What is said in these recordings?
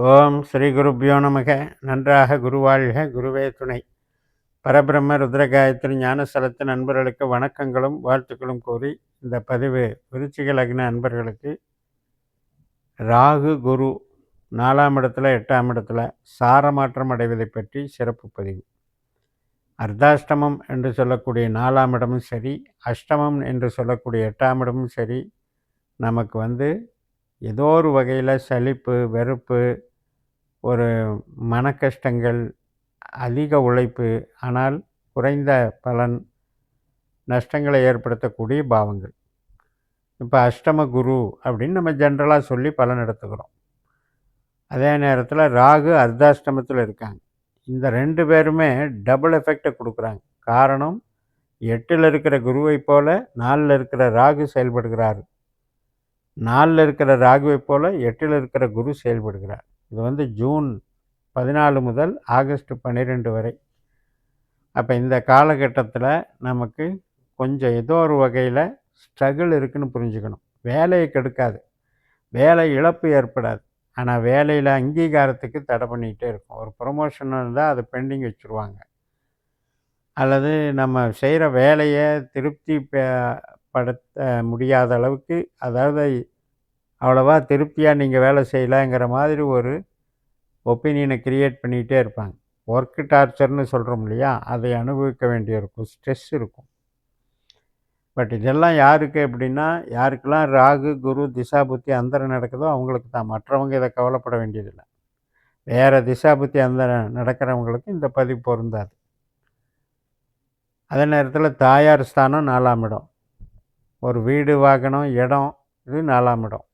ஓம் ஸ்ரீ குருப்பியோ நமக. நன்றாக குருவாழ்க. குருவே துணை. பரபிரம்ம ருத்ரகாயத்ரி ஞானஸ்தலத்தின் நண்பர்களுக்கு வணக்கங்களும் வாழ்த்துக்களும் கூறி இந்த பதிவு விருச்சிக லக்ன நண்பர்களுக்கு ராகு குரு நாலாம் இடத்துல எட்டாம் இடத்துல சாரமாற்றம் அடைவதை பற்றி சிறப்பு பதிவு. அர்த்தாஷ்டமம் என்று சொல்லக்கூடிய நாலாம் இடமும் சரி அஷ்டமம் என்று சொல்லக்கூடிய எட்டாம் இடமும் சரி நமக்கு வந்து ஏதோ ஒரு வகையில் சலிப்பு வெறுப்பு ஒரு மன கஷ்டங்கள் அதிக உழைப்பு ஆனால் குறைந்த பலன் நஷ்டங்களை ஏற்படுத்தக்கூடிய பாவங்கள். இப்போ அஷ்டம குரு அப்படின்னு நம்ம ஜென்ரலாக சொல்லி பலன் எடுத்துக்கிறோம். அதே நேரத்தில் ராகு அர்த்தாஷ்டமத்தில் இருக்காங்க. இந்த ரெண்டு பேருமே டபுள் எஃபெக்டை கொடுக்குறாங்க. காரணம் எட்டில் இருக்கிற குருவை போல் நாலில் இருக்கிற ராகு செயல்படுகிறார். நாலில் இருக்கிற ராகுவை போல் எட்டில் இருக்கிற குரு செயல்படுகிறார். இது வந்து ஜூன் பதினாலு முதல் ஆகஸ்ட் பன்னிரெண்டு வரை. அப்போ இந்த காலகட்டத்தில் நமக்கு கொஞ்சம் ஏதோ ஒரு வகையில் ஸ்ட்ரகிள் இருக்குதுன்னு புரிஞ்சுக்கணும். வேலையை கெடுக்காது. வேலை இழப்பு ஏற்படாது. ஆனால் வேலையில் அங்கீகாரத்துக்கு தடை பண்ணிக்கிட்டே இருக்கும். ஒரு ப்ரொமோஷன் இருந்தால் அதை பெண்டிங் வச்சுருவாங்க. அல்லது நம்ம செய்கிற வேலையை திருப்தி படுத்த முடியாத அளவுக்கு அதாவது அவ்வளோவா திருப்தியாக நீங்கள் வேலை செய்யலைங்கிற மாதிரி ஒரு ஒப்பீனியனை க்ரியேட் பண்ணிகிட்டே இருப்பாங்க. ஒர்க்கு டார்ச்சர்னு சொல்கிறோம் இல்லையா? அதை அனுபவிக்க வேண்டியிருக்கும் ஸ்ட்ரெஸ் இருக்கும். பட் இதெல்லாம் யாருக்கு எப்படின்னா யாருக்கெல்லாம் ராகு குரு திசா புத்தி அந்தரம் நடக்குதோ அவங்களுக்கு தான். மற்றவங்க இதை கவலைப்பட வேண்டியதில்லை. வேறு திசா புத்தி அந்தரம் நடக்கிறவங்களுக்கு இந்த பதிவு பொருந்தாது. அதே நேரத்தில் தாயார் ஸ்தானம் நாலாம் இடம். ஒரு வீடு வாகனம் இடம் இது நாலாம் இடம்.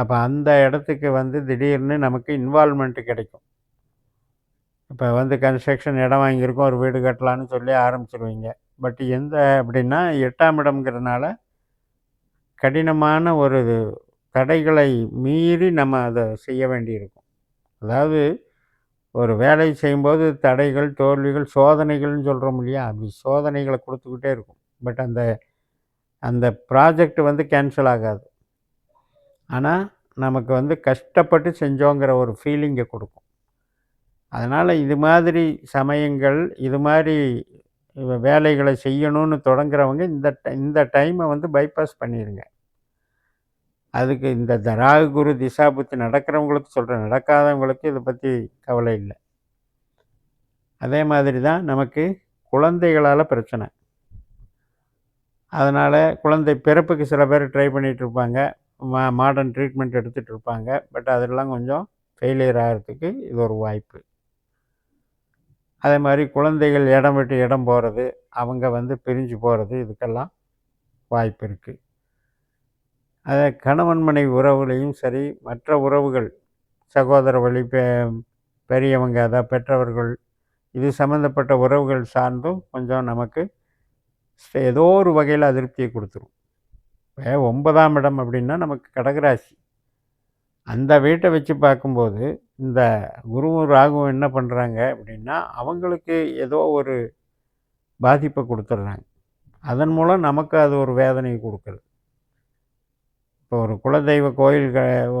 அப்போ அந்த இடத்துக்கு வந்து திடீர்னு நமக்கு இன்வால்மெண்ட்டு கிடைக்கும். இப்போ வந்து கன்ஸ்ட்ரக்ஷன் இடம் வாங்கியிருக்கோம் ஒரு வீடு கட்டலான்னு சொல்லி ஆரம்பிச்சிருவீங்க. பட் எந்த அப்படின்னா எட்டாம் இடம்ங்கிறதுனால கடினமான ஒரு தடைகளை மீறி நம்ம அதை செய்ய வேண்டியிருக்கும். அதாவது ஒரு வேலை செய்யும்போது தடைகள் தோல்விகள் சோதனைகள்னு சொல்கிறோம் இல்லையா? அப்படி சோதனைகளை கொடுத்துக்கிட்டே இருக்கும். பட் அந்த அந்த ப்ராஜெக்ட் வந்து கேன்சல் ஆகாது. ஆனால் நமக்கு வந்து கஷ்டப்பட்டு செஞ்சோங்கிற ஒரு ஃபீலிங்கை கொடுக்கும். அதனால் இது மாதிரி சமயங்கள் இது மாதிரி வேலைகளை செய்யணும்னு தொடங்குறவங்க இந்த இந்த டைமை வந்து பைபாஸ் பண்ணிடுங்க அதுக்கு இந்த ராகு குரு திசா புத்தி நடக்கிறவங்களுக்கு சொல்கிறேன் நடக்காதவங்களுக்கு இதை பற்றி கவலை இல்லை. அதே மாதிரி தான் நமக்கு குழந்தைகளால் பிரச்சனை. அதனால் குழந்தை பிறப்புக்கு சில பேர் ட்ரை பண்ணிகிட்ருப்பாங்க மா மாடர்ன் ட்ரீட்மெண்ட் எடுத்துகிட்டு இருப்பாங்க பட் அதெல்லாம் கொஞ்சம் ஃபெயிலியர் ஆகிறதுக்கு இது ஒரு வாய்ப்பு. அதே மாதிரி குழந்தைகள் இடம் விட்டு இடம் போகிறது அவங்க வந்து பிரிஞ்சு போகிறது இதுக்கெல்லாம் வாய்ப்பு இருக்குது அதை கணவன் மனைவி உறவுகளையும் சரி மற்ற உறவுகள் சகோதர வழி பெ பெரியவங்க அதான் பெற்றவர்கள் இது சம்மந்தப்பட்ட உறவுகள் சார்ந்தும் கொஞ்சம் நமக்கு ஏதோ ஒரு வகையில் அதிருப்தியை கொடுத்துரும். இப்போ ஒன்பதாம் இடம் அப்படின்னா நமக்கு கடகராசி. அந்த வீட்டை வச்சு பார்க்கும்போது இந்த குருவும் ராகுவும் என்ன பண்ணுறாங்க அப்படின்னா அவங்களுக்கு ஏதோ ஒரு பாதிப்பை கொடுத்துட்றாங்க. அதன் மூலம் நமக்கு அது ஒரு வேதனையை கொடுக்குறது இப்போ ஒரு குலதெய்வ கோயில்கள்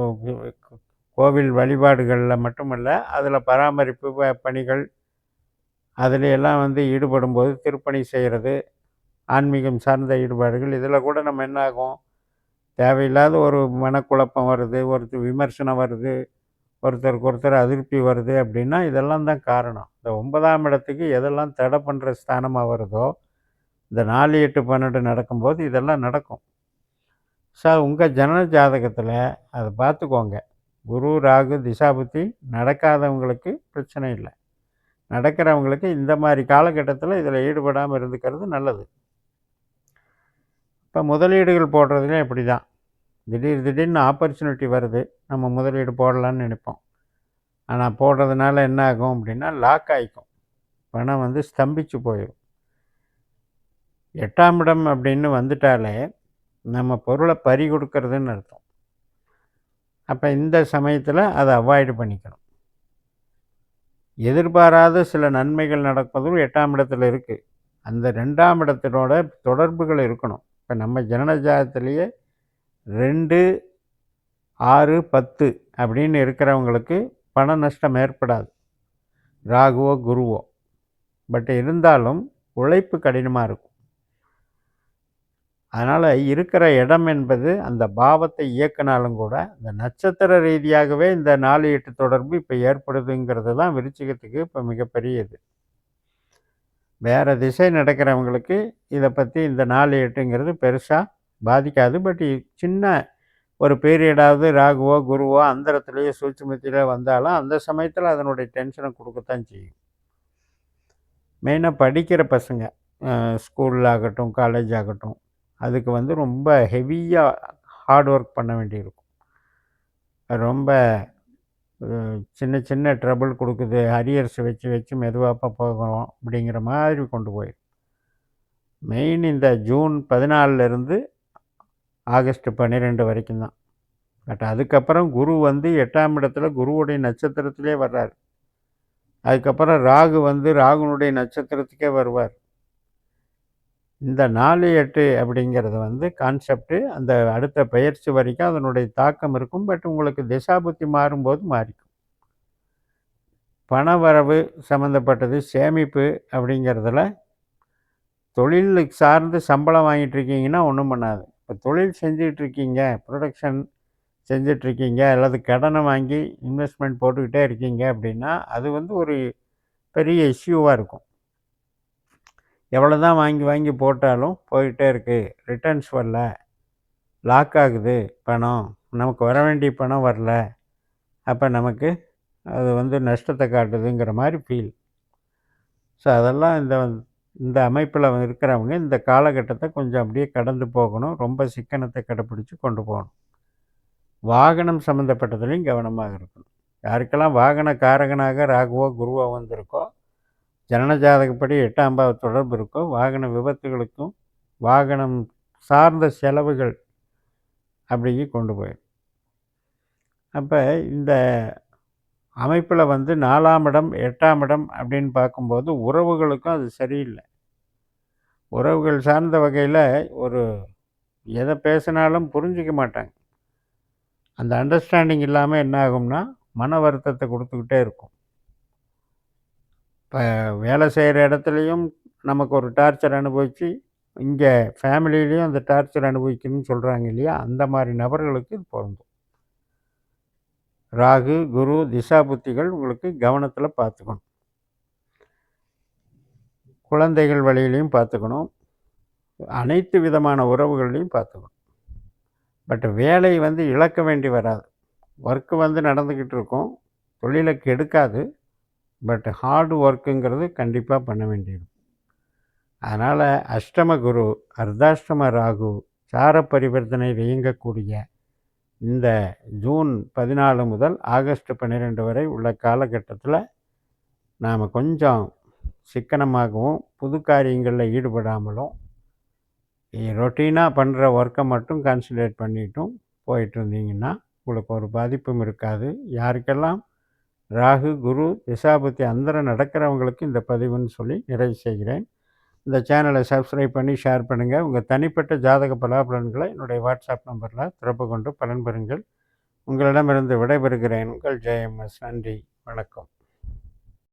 கோவில் வழிபாடுகளில் மட்டுமல்ல அதில் பராமரிப்பு பணிகள் அதில் எல்லாம் வந்து ஈடுபடும்போது திருப்பணி செய்கிறது ஆன்மீகம் சார்ந்த ஈடுபாடுகள். இதில் கூட நம்ம என்ன ஆகும் தேவையில்லாத ஒரு மனக்குழப்பம் வருது ஒருத்தர் விமர்சனம் வருது ஒருத்தருக்கு ஒருத்தர் அதிருப்தி வருது அப்படின்னா இதெல்லாம் தான் காரணம். இந்த ஒன்பதாம் இடத்துக்கு எதெல்லாம் தடை பண்ணுற ஸ்தானமாக வருதோ இந்த நாலு எட்டு பன்னெண்டு நடக்கும்போது இதெல்லாம் நடக்கும். சார் உங்கள் ஜனன ஜாதகத்தில் அதை பார்த்துக்கோங்க. குரு ராகு திசாபுத்தி நடக்காதவங்களுக்கு பிரச்சனை இல்லை. நடக்கிறவங்களுக்கு இந்த மாதிரி காலகட்டத்தில் இதில் ஈடுபடாமல் இருந்துக்கிறது நல்லது. இப்போ முதலீடுகள் போடுறதுலேயும் இப்படி தான் திடீர் திடீர்னு ஆப்பர்ச்சுனிட்டி வருது. நம்ம முதலீடு போடலான்னு நினைப்போம். ஆனால் போடுறதுனால என்ன ஆகும் அப்படின்னா லாக் ஆகிக்கும் பணம் வந்து ஸ்தம்பிச்சு போயிடும் எட்டாம் இடம் அப்படின்னு வந்துட்டாலே நம்ம பொருளை பறி கொடுக்கறதுன்னு அர்த்தம். அப்போ இந்த சமயத்தில் அதை அவாய்டு பண்ணிக்கணும். எதிர்பாராத சில நன்மைகள் நடப்பதும் எட்டாம் இடத்துல இருக்குது அந்த ரெண்டாம் இடத்தினோட தொடர்புகள் இருக்கணும். இப்போ நம்ம ஜனனஜாதத்திலேயே ரெண்டு ஆறு பத்து அப்படின்னு இருக்கிறவங்களுக்கு பண நஷ்டம் ஏற்படாது. ராகுவோ குருவோ. பட் இருந்தாலும் உழைப்பு கடினமாக இருக்கும். அதனால் இருக்கிற இடம் என்பது அந்த பாவத்தை இயக்கினாலும் கூட இந்த நட்சத்திர ரீதியாகவே இந்த நாலு எட்டு தொடர்பு இப்போ ஏற்படுதுங்கிறது தான் விருச்சிகத்துக்கு இப்போ மிகப்பெரிய இது. வேறு திசை நடக்கிறவங்களுக்கு இதை பற்றி இந்த நாலு எட்டுங்கிறது பெருசாக பாதிக்காது. பட் சின்ன ஒரு பீரியடாவது ராகுவோ குருவோ அந்தரத்துலேயோ சூட்சமத்திலேயோ வந்தாலும் அந்த சமயத்தில் அதனுடைய டென்ஷனை கொடுக்கத்தான் செய்யும். மெயினாக படிக்கிற பசங்க ஸ்கூலில் ஆகட்டும் காலேஜ் ஆகட்டும் அதுக்கு வந்து ரொம்ப ஹெவியாக ஹார்ட் ஒர்க் பண்ண வேண்டியிருக்கும். ரொம்ப சின்ன சின்ன ட்ரபிள் கொடுக்குது. ஹரியர்ஸ் வச்சு வச்சு மெதுவாக போகிறோம் அப்படிங்கிற மாதிரி கொண்டு போயிடும் மெயின் இந்த ஜூன் பதினாலிருந்து ஆகஸ்ட் பன்னிரெண்டு வரைக்கும் தான். பட் அதுக்கப்புறம் குரு வந்து எட்டாம் இடத்துல குருவுடைய நட்சத்திரத்திலே வர்றார். அதுக்கப்புறம் ராகு வந்து ராகுனுடைய நட்சத்திரத்துக்கே வருவார். இந்த நாலு எட்டு அப்படிங்கிறது வந்து கான்செப்ட்டு அந்த அடுத்த பயிற்சி வரைக்கும் அதனுடைய தாக்கம் இருக்கும். பட் உங்களுக்கு திசாபுத்தி மாறும்போது மாறிக்கும். பண வரவு சம்மந்தப்பட்டது சேமிப்பு அப்படிங்கிறதுல தொழிலுக்கு சார்ந்து சம்பளம் வாங்கிட்டுருக்கீங்கன்னா ஒன்றும் பண்ணாது. இப்போ தொழில் செஞ்சிகிட்ருக்கீங்க ப்ரொடக்ஷன் செஞ்சிட்ருக்கீங்க அல்லது கடனை வாங்கி இன்வெஸ்ட்மெண்ட் போட்டுக்கிட்டே இருக்கீங்க அப்படின்னா அது வந்து ஒரு பெரிய இஷ்யூவாக இருக்கும். எவ்வளோ தான் வாங்கி வாங்கி போட்டாலும் போயிட்டே இருக்குது ரிட்டர்ன்ஸ் வரல. லாக் ஆகுது பணம். நமக்கு வர வேண்டிய பணம் வரல. அப்போ நமக்கு அது வந்து நஷ்டத்தை காட்டுதுங்கிற மாதிரி ஃபீல் ஸோ அதெல்லாம் இந்த இந்த அமைப்பில் இருக்கிறவங்க இந்த காலகட்டத்தை கொஞ்சம் அப்படியே கடந்து போகணும். ரொம்ப சிக்கனத்தை கடைப்பிடிச்சி கொண்டு போகணும். வாகனம் சம்மந்தப்பட்டதுலேயும் கவனமாக இருக்கணும். யாருக்கெல்லாம் வாகன காரகனாக ராகுவோ குருவோ வந்திருக்கோ ஜனன ஜாதகப்படி எட்டாம் பாவ தொடர்பு இருக்கோ வாகன விபத்துகளுக்கும் வாகனம் சார்ந்த செலவுகள் அப்படிங்கி கொண்டு போயிடும். அப்போ இந்த அமைப்பில் வந்து நாலாம் இடம் எட்டாம் இடம் அப்படின்னு பார்க்கும்போது உறவுகளுக்கும் அது சரியில்லை. உறவுகள் சார்ந்த வகையில் ஒரு எதை பேசினாலும் புரிஞ்சிக்க மாட்டாங்க. அந்த அண்டர்ஸ்டாண்டிங் இல்லாமல் என்ன ஆகும்னா மன வருத்தத்தை கொடுத்துக்கிட்டே இருக்கும். இப்போ வேலை செய்கிற இடத்துலையும் நமக்கு ஒரு டார்ச்சர் அனுபவித்து இங்கே ஃபேமிலியிலையும் அந்த டார்ச்சர் அனுபவிக்கணும்னு சொல்கிறாங்க இல்லையா? அந்த மாதிரி நபர்களுக்கு இது பொருந்தும். ராகு குரு திசா புத்திகள் உங்களுக்கு கவனத்தில் பார்த்துக்கணும். குழந்தைகள் வழியிலையும் பார்த்துக்கணும். அனைத்து விதமான உறவுகள்லையும் பார்த்துக்கணும். பட் வேலை வந்து இழக்க வேண்டி வராது. ஒர்க்கு வந்து நடந்துக்கிட்டு இருக்கும். தொழிலை கெடுக்காது பட் ஹார்டு ஒர்க்குங்கிறது கண்டிப்பாக பண்ண வேண்டியது அதனால் அஷ்டம குரு அர்த்தாஷ்டம ராகு சார பரிவர்த்தனையில் இயங்கக்கூடிய இந்த ஜூன் பதினாலு முதல் ஆகஸ்ட் பன்னிரெண்டு வரை உள்ள காலகட்டத்தில் நாம் கொஞ்சம் சிக்கனமாகவும் புது காரியங்களில் ஈடுபடாமலும் ரொட்டீனாக பண்ணுற ஒர்க்கை மட்டும் கான்சன்ட்ரேட் பண்ணிட்டும் போயிட்டு இருந்தீங்கன்னா உங்களுக்கு ஒரு பாதிப்பும் இருக்காது. யாருக்கெல்லாம் ராகு குரு திசாபுத்தி அந்தரம் நடக்கிறவங்களுக்கு இந்த பதிவுன்னு சொல்லி நிறைவு செய்கிறேன். இந்த சேனலை சப்ஸ்கிரைப் பண்ணி ஷேர் பண்ணுங்கள் உங்கள் தனிப்பட்ட ஜாதக பலாபலன்களை என்னுடைய வாட்ஸ்அப் நம்பரில் திறப்பு கொண்டு பலன் பெறுங்கள். உங்களிடமிருந்து விடைபெறுகிறேன். உங்கள் ஜெயம்எஸ். நன்றி. வணக்கம்.